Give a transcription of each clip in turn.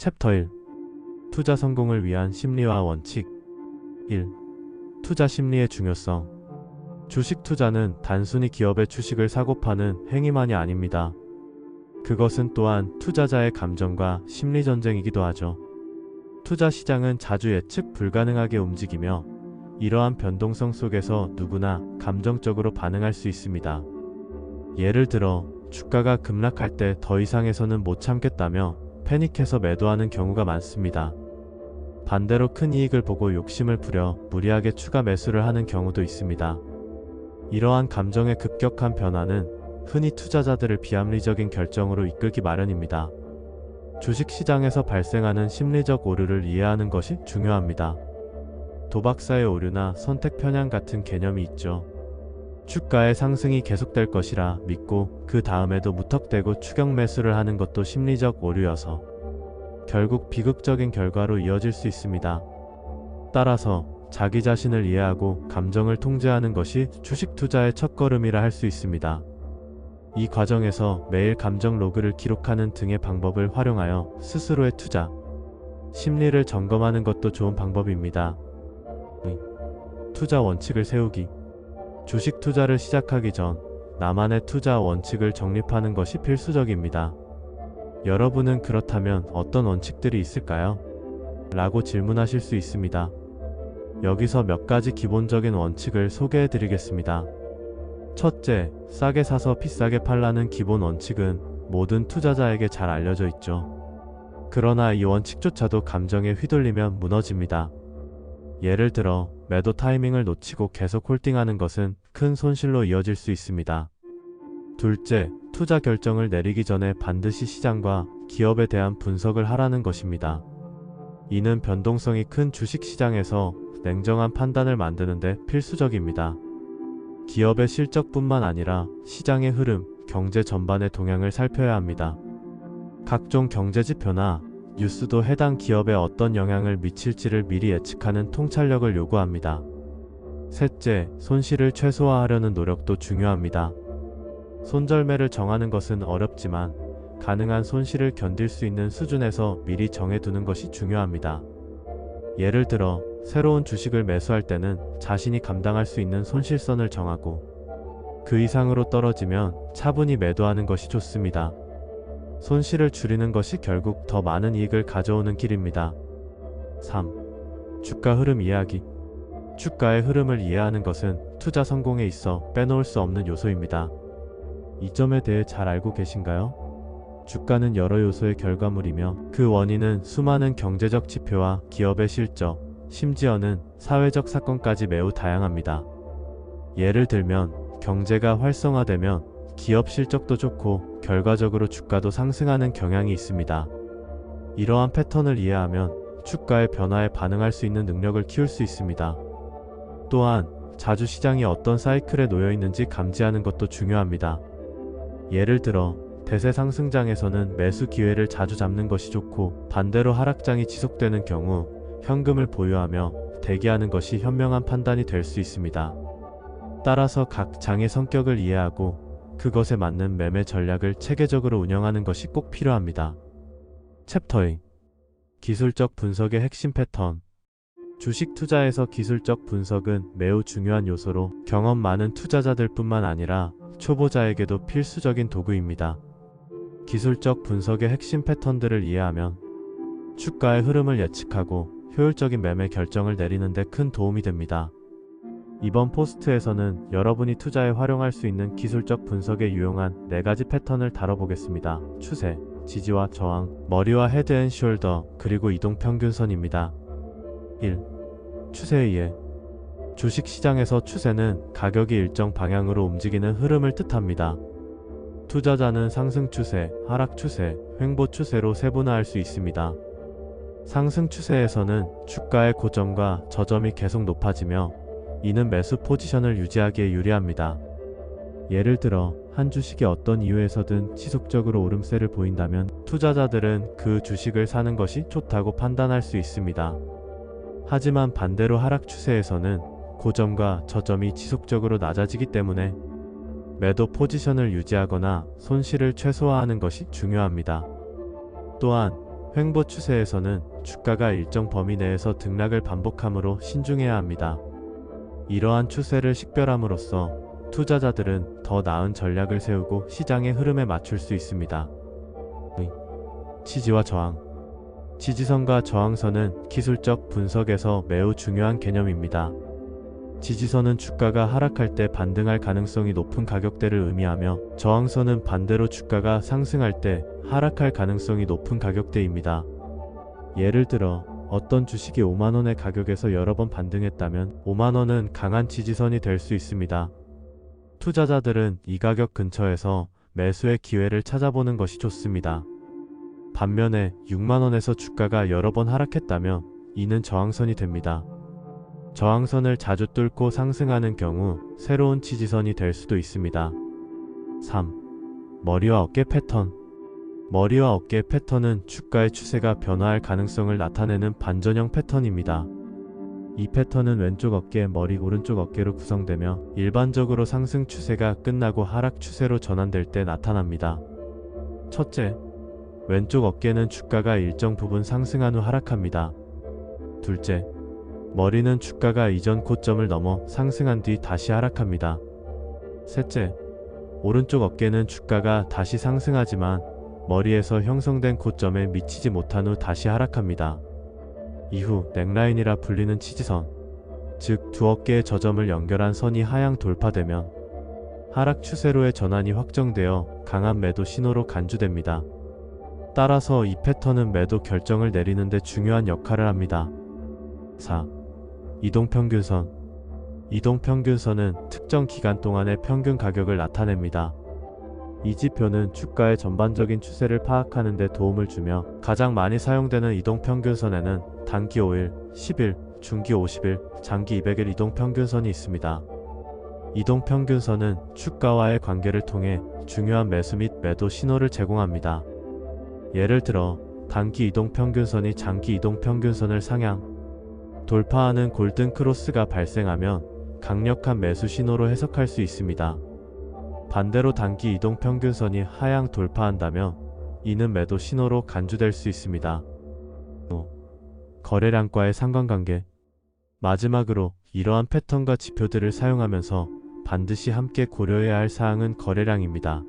챕터 1 투자 성공을 위한 심리와 원칙 1. 투자 심리의 중요성 주식 투자는 단순히 기업의 주식을 사고 파는 행위만이 아닙니다. 그것은 또한 투자자의 감정과 심리 전쟁이기도 하죠. 투자 시장은 자주 예측 불가능하게 움직이며 이러한 변동성 속에서 누구나 감정적으로 반응할 수 있습니다. 예를 들어 주가가 급락할 때 더 이상해서는 못 참겠다며 패닉해서 매도하는 경우가 많습니다. 반대로 큰 이익을 보고 욕심을 부려 무리하게 추가 매수를 하는 경우도 있습니다. 이러한 감정의 급격한 변화는 흔히 투자자들을 비합리적인 결정으로 이끌기 마련입니다. 주식시장에서 발생하는 심리적 오류를 이해하는 것이 중요합니다. 도박사의 오류나 선택 편향 같은 개념이 있죠. 주가의 상승이 계속될 것이라 믿고 그 다음에도 무턱대고 추격 매수를 하는 것도 심리적 오류여서 결국 비극적인 결과로 이어질 수 있습니다. 따라서 자기 자신을 이해하고 감정을 통제하는 것이 주식 투자의 첫걸음이라 할 수 있습니다. 이 과정에서 매일 감정 로그를 기록하는 등의 방법을 활용하여 스스로의 투자, 심리를 점검하는 것도 좋은 방법입니다. 투자 원칙을 세우기 주식 투자를 시작하기 전 나만의 투자 원칙을 정립하는 것이 필수적입니다. 여러분은 그렇다면 어떤 원칙들이 있을까요? 라고 질문하실 수 있습니다. 여기서 몇 가지 기본적인 원칙을 소개해 드리겠습니다. 첫째, 싸게 사서 비싸게 팔라는 기본 원칙은 모든 투자자에게 잘 알려져 있죠. 그러나 이 원칙조차도 감정에 휘둘리면 무너집니다. 예를 들어 매도 타이밍을 놓치고 계속 홀딩하는 것은 큰 손실로 이어질 수 있습니다. 둘째, 투자 결정을 내리기 전에 반드시 시장과 기업에 대한 분석을 하라는 것입니다. 이는 변동성이 큰 주식 시장에서 냉정한 판단을 만드는데 필수적입니다. 기업의 실적뿐만 아니라 시장의 흐름, 경제 전반의 동향을 살펴야 합니다. 각종 경제 지표나 뉴스도 해당 기업에 어떤 영향을 미칠지를 미리 예측하는 통찰력을 요구합니다. 셋째, 손실을 최소화하려는 노력도 중요합니다. 손절매를 정하는 것은 어렵지만 가능한 손실을 견딜 수 있는 수준에서 미리 정해두는 것이 중요합니다. 예를 들어 새로운 주식을 매수할 때는 자신이 감당할 수 있는 손실선을 정하고 그 이상으로 떨어지면 차분히 매도하는 것이 좋습니다. 손실을 줄이는 것이 결국 더 많은 이익을 가져오는 길입니다. 3. 주가 흐름 이해하기 주가의 흐름을 이해하는 것은 투자 성공에 있어 빼놓을 수 없는 요소입니다. 이 점에 대해 잘 알고 계신가요? 주가는 여러 요소의 결과물이며 그 원인은 수많은 경제적 지표와 기업의 실적, 심지어는 사회적 사건까지 매우 다양합니다. 예를 들면 경제가 활성화되면 기업 실적도 좋고 결과적으로 주가도 상승하는 경향이 있습니다. 이러한 패턴을 이해하면 주가의 변화에 반응할 수 있는 능력을 키울 수 있습니다. 또한 자주 시장이 어떤 사이클에 놓여 있는지 감지하는 것도 중요합니다. 예를 들어 대세 상승장에서는 매수 기회를 자주 잡는 것이 좋고 반대로 하락장이 지속되는 경우 현금을 보유하며 대기하는 것이 현명한 판단이 될 수 있습니다. 따라서 각 장의 성격을 이해하고 그것에 맞는 매매 전략을 체계적으로 운영하는 것이 꼭 필요합니다. 챕터2 기술적 분석의 핵심 패턴 주식 투자에서 기술적 분석은 매우 중요한 요소로 경험 많은 투자자들 뿐만 아니라 초보자에게도 필수적인 도구입니다. 기술적 분석의 핵심 패턴들을 이해하면 주가의 흐름을 예측하고 효율적인 매매 결정을 내리는 데 큰 도움이 됩니다. 이번 포스트에서는 여러분이 투자에 활용할 수 있는 기술적 분석에 유용한 4가지 패턴을 다뤄보겠습니다. 추세, 지지와 저항, 머리와 헤드 앤 숄더, 그리고 이동 평균선입니다. 1. 추세의 이해 주식 시장에서 추세는 가격이 일정 방향으로 움직이는 흐름을 뜻합니다. 투자자는 상승 추세, 하락 추세, 횡보 추세로 세분화할 수 있습니다. 상승 추세에서는 주가의 고점과 저점이 계속 높아지며 이는 매수 포지션을 유지하기에 유리합니다. 예를 들어 한 주식이 어떤 이유에서든 지속적으로 오름세를 보인다면 투자자들은 그 주식을 사는 것이 좋다고 판단할 수 있습니다. 하지만 반대로 하락 추세에서는 고점과 저점이 지속적으로 낮아지기 때문에 매도 포지션을 유지하거나 손실을 최소화하는 것이 중요합니다. 또한 횡보 추세에서는 주가가 일정 범위 내에서 등락을 반복하므로 신중해야 합니다. 이러한 추세를 식별함으로써 투자자들은 더 나은 전략을 세우고 시장의 흐름에 맞출 수 있습니다. 의, 지지와 저항 지지선과 저항선은 기술적 분석에서 매우 중요한 개념입니다. 지지선은 주가가 하락할 때 반등할 가능성이 높은 가격대를 의미하며 저항선은 반대로 주가가 상승할 때 하락할 가능성이 높은 가격대입니다. 예를 들어 어떤 주식이 5만원의 가격에서 여러 번 반등했다면 5만원은 강한 지지선이 될 수 있습니다. 투자자들은 이 가격 근처에서 매수의 기회를 찾아보는 것이 좋습니다. 반면에 6만원에서 주가가 여러 번 하락했다면 이는 저항선이 됩니다. 저항선을 자주 뚫고 상승하는 경우 새로운 지지선이 될 수도 있습니다. 3. 머리와 어깨 패턴 머리와 어깨 패턴은 주가의 추세가 변화할 가능성을 나타내는 반전형 패턴입니다. 이 패턴은 왼쪽 어깨, 머리, 오른쪽 어깨로 구성되며 일반적으로 상승 추세가 끝나고 하락 추세로 전환될 때 나타납니다. 첫째, 왼쪽 어깨는 주가가 일정 부분 상승한 후 하락합니다. 둘째, 머리는 주가가 이전 고점을 넘어 상승한 뒤 다시 하락합니다. 셋째, 오른쪽 어깨는 주가가 다시 상승하지만 머리에서 형성된 고점에 미치지 못한 후 다시 하락합니다. 이후 넥라인이라 불리는 치지선, 즉 두 어깨의 저점을 연결한 선이 하향 돌파되면 하락 추세로의 전환이 확정되어 강한 매도 신호로 간주됩니다. 따라서 이 패턴은 매도 결정을 내리는데 중요한 역할을 합니다. 4. 이동평균선 이동평균선은 특정 기간 동안의 평균 가격을 나타냅니다. 이 지표는 주가의 전반적인 추세를 파악하는 데 도움을 주며 가장 많이 사용되는 이동평균선에는 단기 5일, 10일, 중기 50일, 장기 200일 이동평균선이 있습니다. 이동평균선은 주가와의 관계를 통해 중요한 매수 및 매도 신호를 제공합니다. 예를 들어 단기 이동평균선이 장기 이동평균선을 상향, 돌파하는 골든 크로스가 발생하면 강력한 매수 신호로 해석할 수 있습니다. 반대로 단기 이동 평균선이 하향 돌파한다면 이는 매도 신호로 간주될 수 있습니다. 거래량과의 상관관계 마지막으로 이러한 패턴과 지표들을 사용하면서 반드시 함께 고려해야 할 사항은 거래량입니다.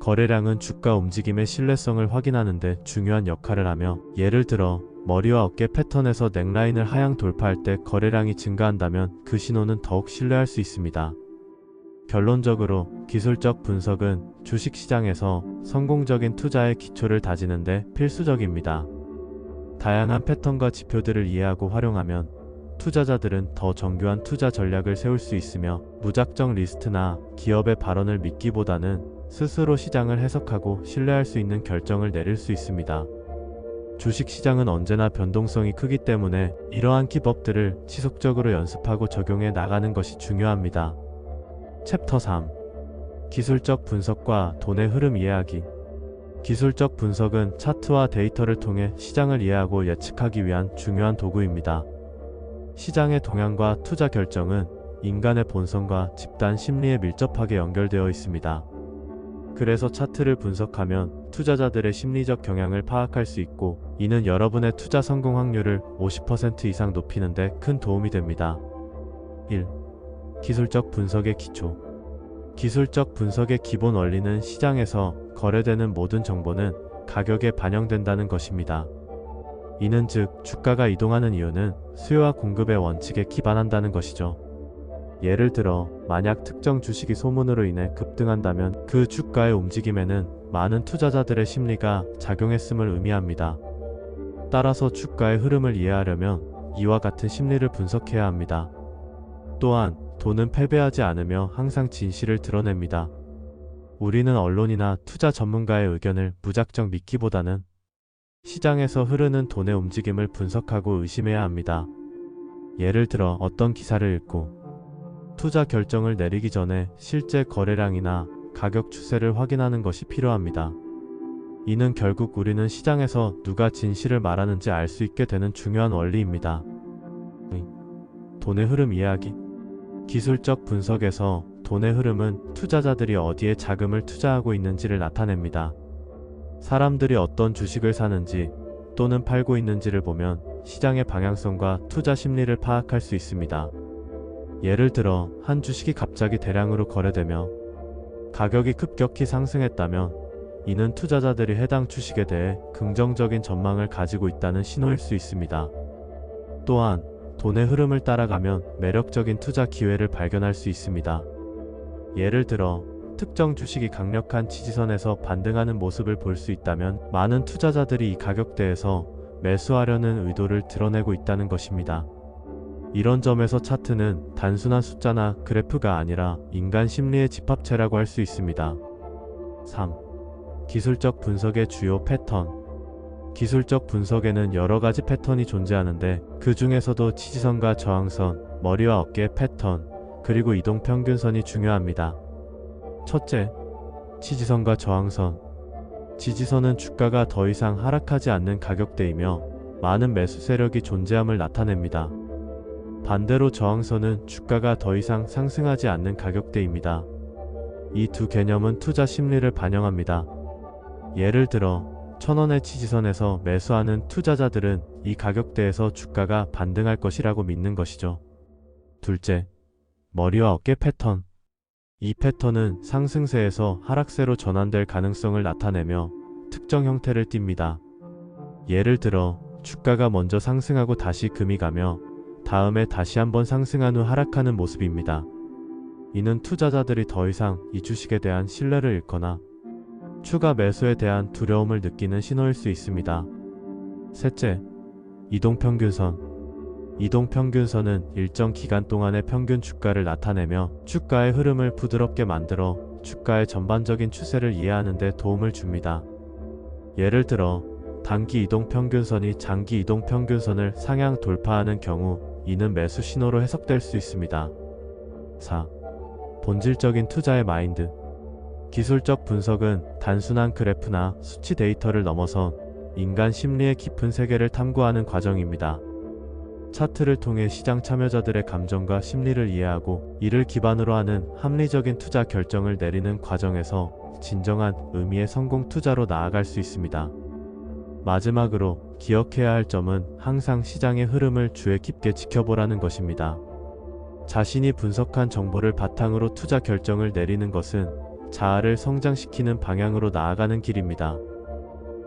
거래량은 주가 움직임의 신뢰성을 확인하는데 중요한 역할을 하며 예를 들어 머리와 어깨 패턴에서 넥라인을 하향 돌파할 때 거래량이 증가한다면 그 신호는 더욱 신뢰할 수 있습니다. 결론적으로 기술적 분석은 주식시장에서 성공적인 투자의 기초를 다지는데 필수적입니다. 다양한 패턴과 지표들을 이해하고 활용하면 투자자들은 더 정교한 투자 전략을 세울 수 있으며 무작정 리스트나 기업의 발언을 믿기보다는 스스로 시장을 해석하고 신뢰할 수 있는 결정을 내릴 수 있습니다. 주식시장은 언제나 변동성이 크기 때문에 이러한 기법들을 지속적으로 연습하고 적용해 나가는 것이 중요합니다. 챕터 3 기술적 분석과 돈의 흐름 이해하기 기술적 분석은 차트와 데이터를 통해 시장을 이해하고 예측하기 위한 중요한 도구입니다. 시장의 동향과 투자 결정은 인간의 본성과 집단 심리에 밀접하게 연결되어 있습니다. 그래서 차트를 분석하면 투자자들의 심리적 경향을 파악할 수 있고 이는 여러분의 투자 성공 확률을 50% 이상 높이는데 큰 도움이 됩니다. 1. 기술적 분석의 기초 기술적 분석의 기본 원리는 시장에서 거래되는 모든 정보는 가격에 반영된다는 것입니다. 이는 즉 주가가 이동하는 이유는 수요와 공급의 원칙에 기반한다는 것이죠. 예를 들어 만약 특정 주식이 소문으로 인해 급등한다면 그 주가의 움직임에는 많은 투자자들의 심리가 작용했음을 의미합니다. 따라서 주가의 흐름을 이해하려면 이와 같은 심리를 분석해야 합니다. 또한 돈은 패배하지 않으며 항상 진실을 드러냅니다. 우리는 언론이나 투자 전문가의 의견을 무작정 믿기보다는 시장에서 흐르는 돈의 움직임을 분석하고 의심해야 합니다. 예를 들어 어떤 기사를 읽고 투자 결정을 내리기 전에 실제 거래량이나 가격 추세를 확인하는 것이 필요합니다. 이는 결국 우리는 시장에서 누가 진실을 말하는지 알 수 있게 되는 중요한 원리입니다. 돈의 흐름 이야기 기술적 분석에서 돈의 흐름은 투자자들이 어디에 자금을 투자하고 있는지를 나타냅니다. 사람들이 어떤 주식을 사는지, 또는 팔고 있는지를 보면 시장의 방향성과 투자 심리를 파악할 수 있습니다. 예를 들어 한 주식이 갑자기 대량으로 거래되며 가격이 급격히 상승했다면 이는 투자자들이 해당 주식에 대해 긍정적인 전망을 가지고 있다는 신호일 수 있습니다. 또한 돈의 흐름을 따라가면 매력적인 투자 기회를 발견할 수 있습니다. 예를 들어 특정 주식이 강력한 지지선에서 반등하는 모습을 볼 수 있다면 많은 투자자들이 이 가격대에서 매수하려는 의도를 드러내고 있다는 것입니다. 이런 점에서 차트는 단순한 숫자나 그래프가 아니라 인간 심리의 집합체라고 할 수 있습니다. 3. 기술적 분석의 주요 패턴. 기술적 분석에는 여러 가지 패턴이 존재하는데 그 중에서도 지지선과 저항선, 머리와 어깨의 패턴, 그리고 이동 평균선이 중요합니다. 첫째, 지지선과 저항선. 지지선은 주가가 더 이상 하락하지 않는 가격대이며 많은 매수 세력이 존재함을 나타냅니다. 반대로 저항선은 주가가 더 이상 상승하지 않는 가격대입니다. 이 두 개념은 투자 심리를 반영합니다. 예를 들어, 천원의 지지선에서 매수하는 투자자들은 이 가격대에서 주가가 반등할 것이라고 믿는 것이죠. 둘째, 머리와 어깨 패턴. 이 패턴은 상승세에서 하락세로 전환될 가능성을 나타내며 특정 형태를 띱니다. 예를 들어, 주가가 먼저 상승하고 다시 금이 가며 다음에 다시 한번 상승한 후 하락하는 모습입니다. 이는 투자자들이 더 이상 이 주식에 대한 신뢰를 잃거나 추가 매수에 대한 두려움을 느끼는 신호일 수 있습니다. 셋째, 이동평균선. 이동평균선은 일정 기간 동안의 평균 주가를 나타내며 주가의 흐름을 부드럽게 만들어 주가의 전반적인 추세를 이해하는 데 도움을 줍니다. 예를 들어, 단기 이동평균선이 장기 이동평균선을 상향 돌파하는 경우 이는 매수 신호로 해석될 수 있습니다. 4. 본질적인 투자의 마인드. 기술적 분석은 단순한 그래프나 수치 데이터를 넘어선 인간 심리의 깊은 세계를 탐구하는 과정입니다. 차트를 통해 시장 참여자들의 감정과 심리를 이해하고 이를 기반으로 하는 합리적인 투자 결정을 내리는 과정에서 진정한 의미의 성공 투자로 나아갈 수 있습니다. 마지막으로 기억해야 할 점은 항상 시장의 흐름을 주의 깊게 지켜보라는 것입니다. 자신이 분석한 정보를 바탕으로 투자 결정을 내리는 것은 자아를 성장시키는 방향으로 나아가는 길입니다.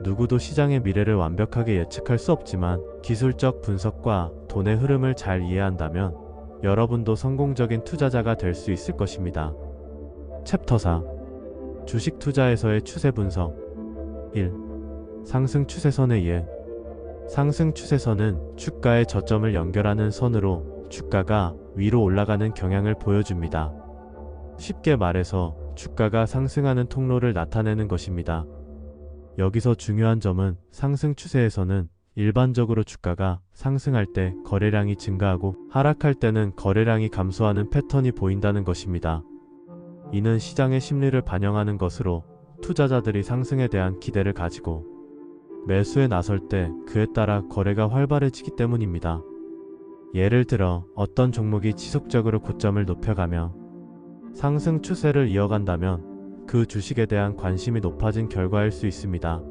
누구도 시장의 미래를 완벽하게 예측할 수 없지만 기술적 분석과 돈의 흐름을 잘 이해한다면 여러분도 성공적인 투자자가 될 수 있을 것입니다. 챕터 4 주식 투자에서의 추세 분석 1. 상승 추세선의 예 상승 추세선은 주가의 저점을 연결하는 선으로 주가가 위로 올라가는 경향을 보여줍니다. 쉽게 말해서 주가가 상승하는 통로를 나타내는 것입니다. 여기서 중요한 점은 상승 추세에서는 일반적으로 주가가 상승할 때 거래량이 증가하고 하락할 때는 거래량이 감소하는 패턴이 보인다는 것입니다. 이는 시장의 심리를 반영하는 것으로 투자자들이 상승에 대한 기대를 가지고 매수에 나설 때 그에 따라 거래가 활발해지기 때문입니다. 예를 들어 어떤 종목이 지속적으로 고점을 높여가며 상승 추세를 이어간다면 그 주식에 대한 관심이 높아진 결과일 수 있습니다.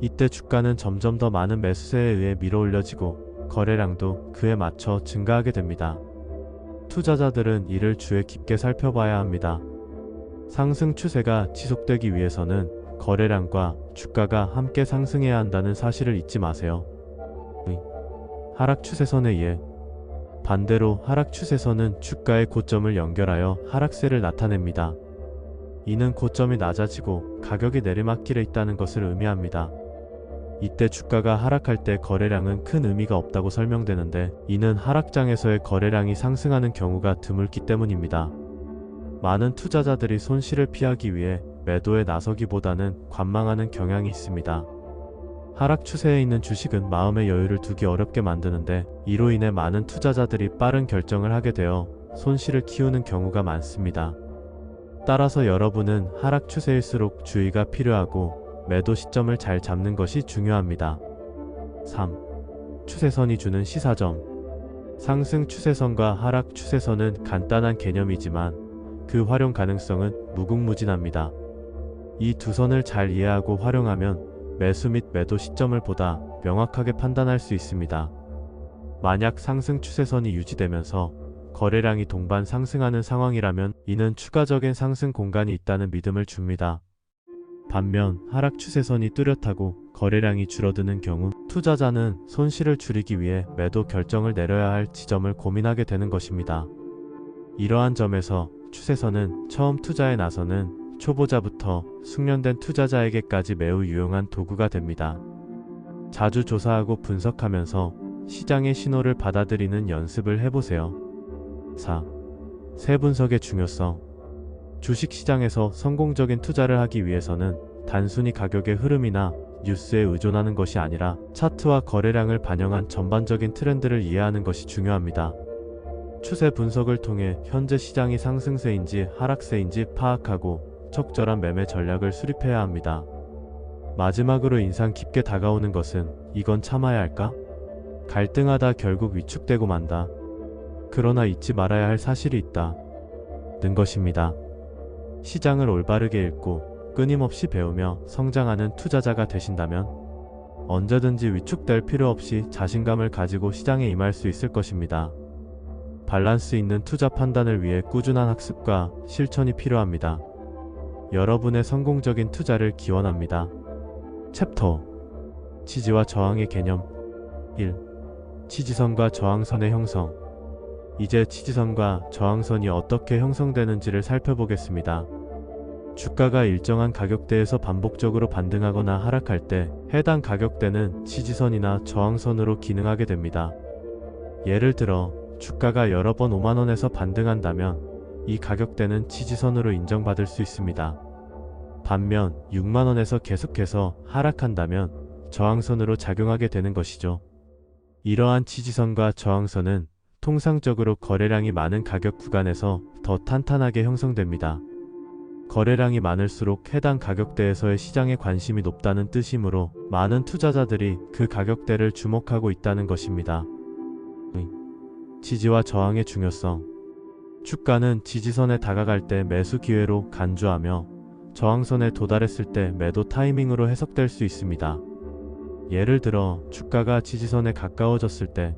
이때 주가는 점점 더 많은 매수세에 의해 밀어올려지고 거래량도 그에 맞춰 증가하게 됩니다. 투자자들은 이를 주의 깊게 살펴봐야 합니다. 상승 추세가 지속되기 위해서는 거래량과 주가가 함께 상승해야 한다는 사실을 잊지 마세요. 하락 추세선에 의해 반대로 하락 추세선은 주가의 고점을 연결하여 하락세를 나타냅니다. 이는 고점이 낮아지고 가격이 내리막길에 있다는 것을 의미합니다. 이때 주가가 하락할 때 거래량은 큰 의미가 없다고 설명되는데 이는 하락장에서의 거래량이 상승하는 경우가 드물기 때문입니다. 많은 투자자들이 손실을 피하기 위해 매도에 나서기보다는 관망하는 경향이 있습니다. 하락 추세에 있는 주식은 마음의 여유를 두기 어렵게 만드는데 이로 인해 많은 투자자들이 빠른 결정을 하게 되어 손실을 키우는 경우가 많습니다. 따라서 여러분은 하락 추세일수록 주의가 필요하고 매도 시점을 잘 잡는 것이 중요합니다. 3. 추세선이 주는 시사점 상승 추세선과 하락 추세선은 간단한 개념이지만 그 활용 가능성은 무궁무진합니다. 이 두 선을 잘 이해하고 활용하면 매수 및 매도 시점을 보다 명확하게 판단할 수 있습니다. 만약 상승 추세선이 유지되면서 거래량이 동반 상승하는 상황이라면 이는 추가적인 상승 공간이 있다는 믿음을 줍니다. 반면 하락 추세선이 뚜렷하고 거래량이 줄어드는 경우 투자자는 손실을 줄이기 위해 매도 결정을 내려야 할 지점을 고민하게 되는 것입니다. 이러한 점에서 추세선은 처음 투자에 나서는 초보자부터 숙련된 투자자에게까지 매우 유용한 도구가 됩니다. 자주 조사하고 분석하면서 시장의 신호를 받아들이는 연습을 해보세요. 4. 세 분석의 중요성. 주식 시장에서 성공적인 투자를 하기 위해서는 단순히 가격의 흐름이나 뉴스에 의존하는 것이 아니라 차트와 거래량을 반영한 전반적인 트렌드를 이해하는 것이 중요합니다. 추세 분석을 통해 현재 시장이 상승세인지 하락세인지 파악하고 적절한 매매 전략을 수립해야 합니다. 마지막으로 인상 깊게 다가오는 것은 이건 참아야 할까? 갈등하다 결국 위축되고 만다. 그러나 잊지 말아야 할 사실이 있다. 는 것입니다. 시장을 올바르게 읽고 끊임없이 배우며 성장하는 투자자가 되신다면 언제든지 위축될 필요 없이 자신감을 가지고 시장에 임할 수 있을 것입니다. 밸런스 있는 투자 판단을 위해 꾸준한 학습과 실천이 필요합니다. 여러분의 성공적인 투자를 기원합니다. 챕터 지지와 저항의 개념 1. 지지선과 저항선의 형성 이제 지지선과 저항선이 어떻게 형성되는지를 살펴보겠습니다. 주가가 일정한 가격대에서 반복적으로 반등하거나 하락할 때 해당 가격대는 지지선이나 저항선으로 기능하게 됩니다. 예를 들어 주가가 여러 번 5만원에서 반등한다면 이 가격대는 지지선으로 인정받을 수 있습니다. 반면 6만원에서 계속해서 하락한다면 저항선으로 작용하게 되는 것이죠. 이러한 지지선과 저항선은 통상적으로 거래량이 많은 가격 구간에서 더 탄탄하게 형성됩니다. 거래량이 많을수록 해당 가격대에서의 시장의 관심이 높다는 뜻이므로 많은 투자자들이 그 가격대를 주목하고 있다는 것입니다. 지지와 저항의 중요성 주가는 지지선에 다가갈 때 매수 기회로 간주하며 저항선에 도달했을 때 매도 타이밍으로 해석될 수 있습니다. 예를 들어 주가가 지지선에 가까워졌을 때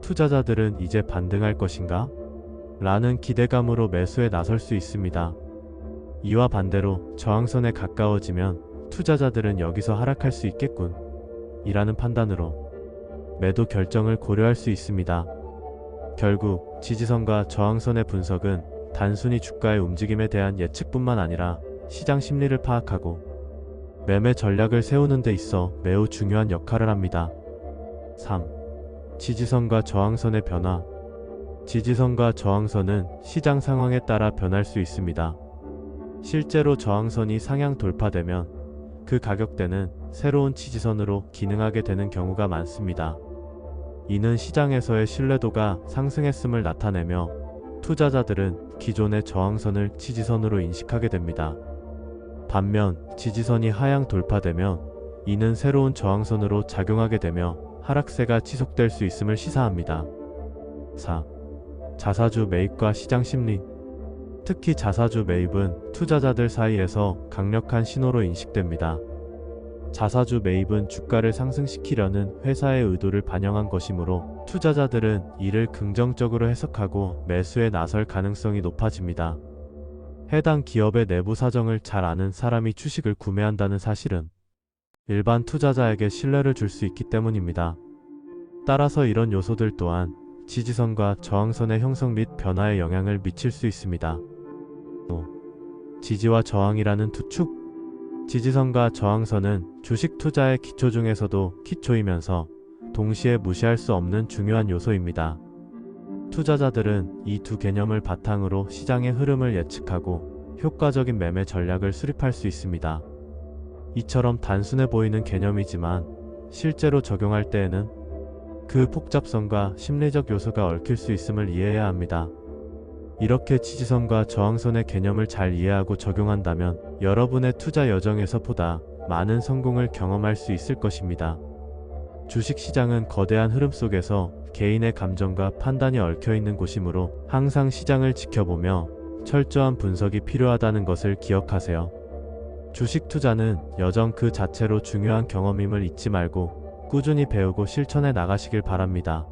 투자자들은 이제 반등할 것인가? 라는 기대감으로 매수에 나설 수 있습니다. 이와 반대로 저항선에 가까워지면 투자자들은 여기서 하락할 수 있겠군. 이라는 판단으로 매도 결정을 고려할 수 있습니다. 결국 지지선과 저항선의 분석은 단순히 주가의 움직임에 대한 예측뿐만 아니라 시장 심리를 파악하고 매매 전략을 세우는 데 있어 매우 중요한 역할을 합니다. 3. 지지선과 저항선의 변화 지지선과 저항선은 시장 상황에 따라 변할 수 있습니다. 실제로 저항선이 상향 돌파되면 그 가격대는 새로운 지지선으로 기능하게 되는 경우가 많습니다. 이는 시장에서의 신뢰도가 상승했음을 나타내며 투자자들은 기존의 저항선을 지지선으로 인식하게 됩니다. 반면 지지선이 하향 돌파되면 이는 새로운 저항선으로 작용하게 되며 하락세가 지속될 수 있음을 시사합니다. 4. 자사주 매입과 시장 심리 특히 자사주 매입은 투자자들 사이에서 강력한 신호로 인식됩니다. 자사주 매입은 주가를 상승시키려는 회사의 의도를 반영한 것이므로 투자자들은 이를 긍정적으로 해석하고 매수에 나설 가능성이 높아집니다. 해당 기업의 내부 사정을 잘 아는 사람이 주식을 구매한다는 사실은 일반 투자자에게 신뢰를 줄 수 있기 때문입니다. 따라서 이런 요소들 또한 지지선과 저항선의 형성 및 변화에 영향을 미칠 수 있습니다. 또 지지와 저항이라는 두 축, 지지선과 저항선은 주식 투자의 기초 중에서도 기초이면서 동시에 무시할 수 없는 중요한 요소입니다. 투자자들은 이 두 개념을 바탕으로 시장의 흐름을 예측하고 효과적인 매매 전략을 수립할 수 있습니다. 이처럼 단순해 보이는 개념이지만 실제로 적용할 때에는 그 복잡성과 심리적 요소가 얽힐 수 있음을 이해해야 합니다. 이렇게 지지선과 저항선의 개념을 잘 이해하고 적용한다면 여러분의 투자 여정에서 보다 많은 성공을 경험할 수 있을 것입니다. 주식 시장은 거대한 흐름 속에서 개인의 감정과 판단이 얽혀 있는 곳이므로 항상 시장을 지켜보며 철저한 분석이 필요하다는 것을 기억하세요. 주식 투자는 여정 그 자체로 중요한 경험임을 잊지 말고 꾸준히 배우고 실천해 나가시길 바랍니다.